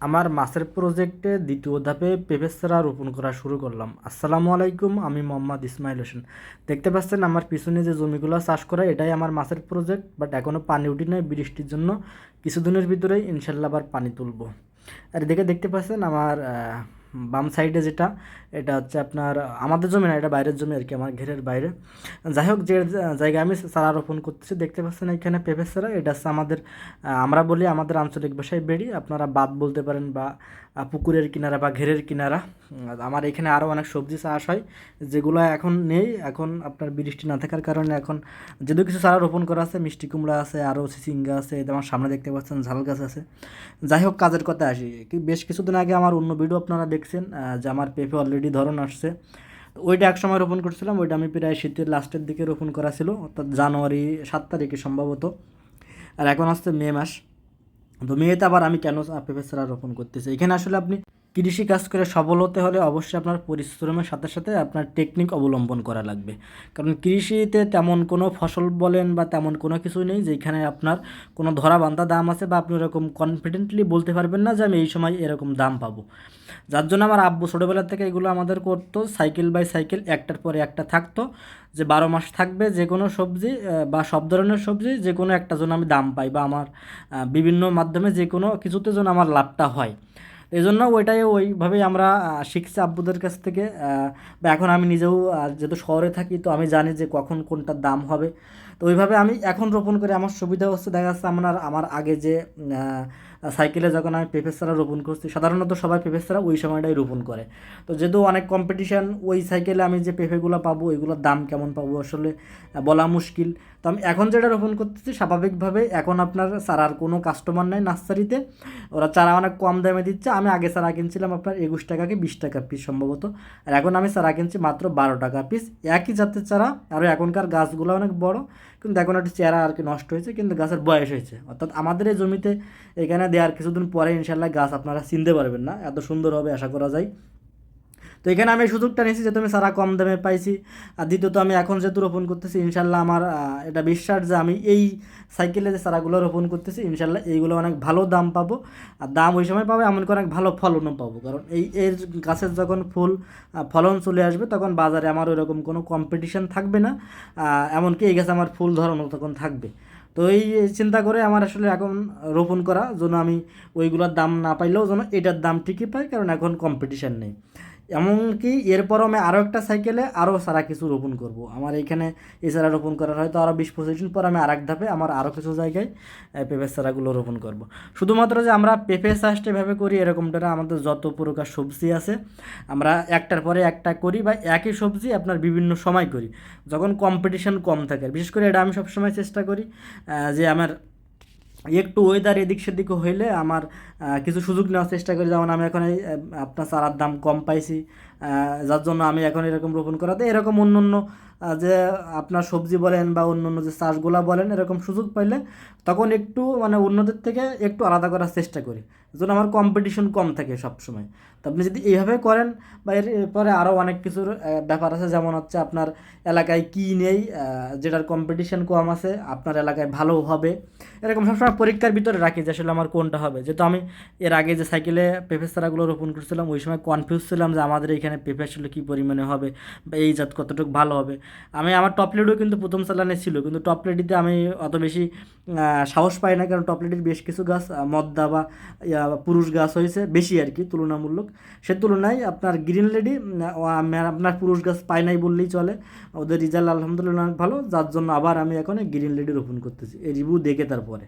আমার মাছের প্রজেক্টে দ্বিতীয় ধাপে পেঁপে রোপণ করা শুরু করলাম। আসসালামু আলাইকুম, আমি মোহাম্মদ ইসমাইল হোসেন। দেখতে পাচ্ছেন আমার পিছনে যে জমিগুলো চাষ করা, এটাই আমার মাছের প্রজেক্ট বাট এখনও পানি উঠি নাই বৃষ্টির জন্য। কিছুদিনের ভিতরেই ইনশাল্লাহ আবার পানি তুলব। আর এদিকে দেখতে পাচ্ছেন আমার বাম সাইডে যেটা, এটা হচ্ছে আপনার, আমাদের জমি না, এটা বাইরের জমি আর কি, আমার ঘেরের বাইরে। যাই হোক, যে জায়গায় আমি চারা রোপণ করতেছি, দেখতে পাচ্ছেন এখানে পেঁপে চারা, এটা হচ্ছে আমাদের আমরা বলি আমাদের আঞ্চলিক ভাষায় বেড়ি, আপনারা বাদ বলতে পারেন বা পুকুরের কিনারা বা ঘেরের কিনারা। আমার এখানে আরও অনেক সবজি চাষ হয়, যেগুলো এখন নেই। এখন আপনার বৃষ্টি না থাকার কারণে এখন যদিও কিছু চারা রোপণ করা আছে, মিষ্টি কুমড়া আছে আরও চিচিঙ্গা আছে আমার সামনে দেখতে পাচ্ছেন ঝাল গাছ আছে। যাই হোক, কাজের কথা আসি। কি বেশ কিছুদিন আগে আমার অন্য ভিডিও আপনারা দেখছেন যে আমার পেঁপে অলরেডি ধরন আসছে। ওইটা এক সময় রোপণ করছিলাম, ওইটা আমি প্রায় শীতের লাস্টের দিকে রোপণ করা ছিল, অর্থাৎ জানুয়ারি সাত তারিখে সম্ভবত। আর এখন আসছে মে মাস। তো মেয়েতে আবার আমি কেন পেঁপে চারা রোপণ করতেছি? এখানে আসলে আপনি কৃষি কাজ করে সফল হতে হলে অবশ্যই আপনার পরিশ্রমের সাথে সাথে আপনার টেকনিক অবলম্বন করা লাগবে। কারণ কৃষিতে তেমন কোনো ফসল বলেন বা তেমন কোনো কিছু নেই যেখানে আপনার কোনো ধরা বান্ধা দাম আছে বা আপনি ওরকম কনফিডেন্টলি বলতে পারবেন না যে আমি এই সময় এরকম দাম পাবো। যার জন্য আমার আব্বু ছোটোবেলা থেকে এগুলো আমাদের করতো সাইকেল বাই সাইকেল একটার পরে একটা থাকতো। যে বারো মাস থাকবে যে কোনো সবজি বা সব ধরনের সবজি, যে কোনো একটা জন্য আমি দাম পাই বা আমার বিভিন্ন মাধ্যমে যে কোনো কিছুতে যেন আমার লাভটা হয়। এই জন্য ওইটাই ওইভাবেই আমরা শিখছি আব্বুদের কাছ থেকে। বা এখন আমি নিজেও যেহেতু শহরে থাকি, তো আমি জানি যে কখন কোনটার দাম হবে। তো ওইভাবে আমি এখন রোপণ করে। আমার সুবিধা হচ্ছে, দেখা যাচ্ছে আমার আমার আগে যে সাইকেলে যখন আমি পেঁপে চারা রোপণ করছি, সাধারণত সবাই পেঁপে চারা ওই সময়টাই রোপণ করে। তো যেহেতু অনেক কম্পিটিশান ওই সাইকেলে আমি যে পেঁপেগুলো পাবো ওইগুলোর দাম কেমন পাবো আসলে বলা মুশকিল। তো আমি এখন যেটা রোপণ করতেছি, স্বাভাবিকভাবে এখন আপনার চারার কোনো কাস্টমার নাই নার্সারিতে। ওরা চারা অনেক কম দামে দিচ্ছে, আমি আগে চারা কিনছিলাম আপনার একুশ টাকা কি বিশ টাকা পিস সম্ভবত। আর এখন আমি চারা কিনছি মাত্র বারো টাকা পিস একই জাতের চারা আর এখনকার গাছগুলো অনেক বড়। কিন্তু এখন একটা চেহারা আর কি নষ্ট হয়েছে, কিন্তু গাছের বয়স হয়েছে। অর্থাৎ আমাদের এই জমিতে এখানে দেওয়ার কিছুদিন পরে ইনশাল্লাহ গাছ আপনারা চিনতে পারবেন না। এত সুন্দর হবে, আশা করা যায়। তো এখানে আমি সুযোগটা নিয়েছি যেহেতু আমি সারা কম দামে পাইছি। আর দ্বিতীয়ত আমি এখন যেহেতু রোপণ করতেছি, ইনশাল্লাহ আমার এটা বিশ্বাস যে আমি এই সাইকেলে যে সারাগুলো রোপণ করতেছি, ইনশাল্লাহ এইগুলো অনেক ভালো দাম পাবো। আর দাম ওই সময় পাবো এমনকি অনেক ভালো ফলনও পাবো। কারণ এই এর গাছের যখন ফুল ফলন চলে আসবে, তখন বাজারে আমার ওইরকম কোনো কম্পিটিশন থাকবে না। এমনকি এই গাছে আমার ফুল ধরানো তখন থাকবে। তো এই চিন্তা করে আমার আসলে এখন রোপণ করা, যেন আমি ওইগুলোর দাম না পাইলেও যেন এটার দাম ঠিকই পাই, কারণ এখন কম্পিটিশান নেই। এমনকি এরপর আমি আরও একটা সাইকেলে আরও সারা কিছু রোপণ করব। আমার এইখানে এই চারা রোপণ করার হয়তো আরও বিশ পঁচিশ দিন পর আমি আর এক ধাপে আমার আরও কিছু জায়গায় পেঁপের চারাগুলো রোপণ করব। শুধুমাত্র যে আমরা পেঁপে চাষটা এভাবে করি এরকমটা না, আমাদের যত প্রকার সবজি আছে আমরা একটার পরে একটা করি বা একই সবজি আপনার বিভিন্ন সময় করি। যখন কম্পিটিশন কম থাকে বিশেষ করে এটা আমি সবসময় চেষ্টা করি যে আমার একটু ওয়েদার এদিক সেদিক হইলে আমার কিছু সুযোগ নেওয়ার চেষ্টা করি। যেমন আমি এখন এই আপনার চারার দাম কম পাইছি যার জন্য আমি এখন এরকম রোপণ করাতে, এরকম অন্য অন্য যে আপনার সবজি বলেন বা অন্য অন্য যে চাষগুলা বলেন, এরকম সুযোগ পাইলে তখন একটু মানে অন্যদের থেকে একটু আলাদা করার চেষ্টা করি। যেন আমার কম্পিটিশন কম থাকে সবসময়। তো আপনি যদি এইভাবে করেন বা এর এরপরে আরও অনেক কিছুর ব্যাপার আছে, যেমন হচ্ছে আপনার এলাকায় কী নেই যেটার কম্পিটিশন কম আছে, আপনার এলাকায় ভালো হবে, এরকম সবসময় পরীক্ষার ভিতরে রাখি যে আসলে আমার কোনটা হবে। যেহেতু আমি এর আগে যে সাইকেলে পেঁপে চারাগুলো রোপণ করছিলাম, ওই সময় কনফিউজ ছিলাম যে আমাদের এখানে পেঁপে আসলে কী পরিমাণে হবে বা এই জাত কতটুকু ভালো হবে। আমি আমার টপ টপলেটও কিন্তু প্রথম চালানে ছিল, কিন্তু টপ টপলেটিতে আমি অত বেশি সাহস পাই না, কারণ টপলেটির বেশ কিছু গাছ মদ্দা বা পুরুষ গাছ হয়েছে বেশি আর কি, তুলনামূলক। সে তুলনায় আপনার গ্রিন লেডি আপনার পুরুষ গাছ পাই নাই বললেই চলে। ওদের রেজাল্ট আলহামদুলিল্লাহ অনেক ভালো, যার জন্য আবার আমি এখন গ্রিন লেডি রোপণ করতেছি। এই রিভিউ দেখে তারপরে।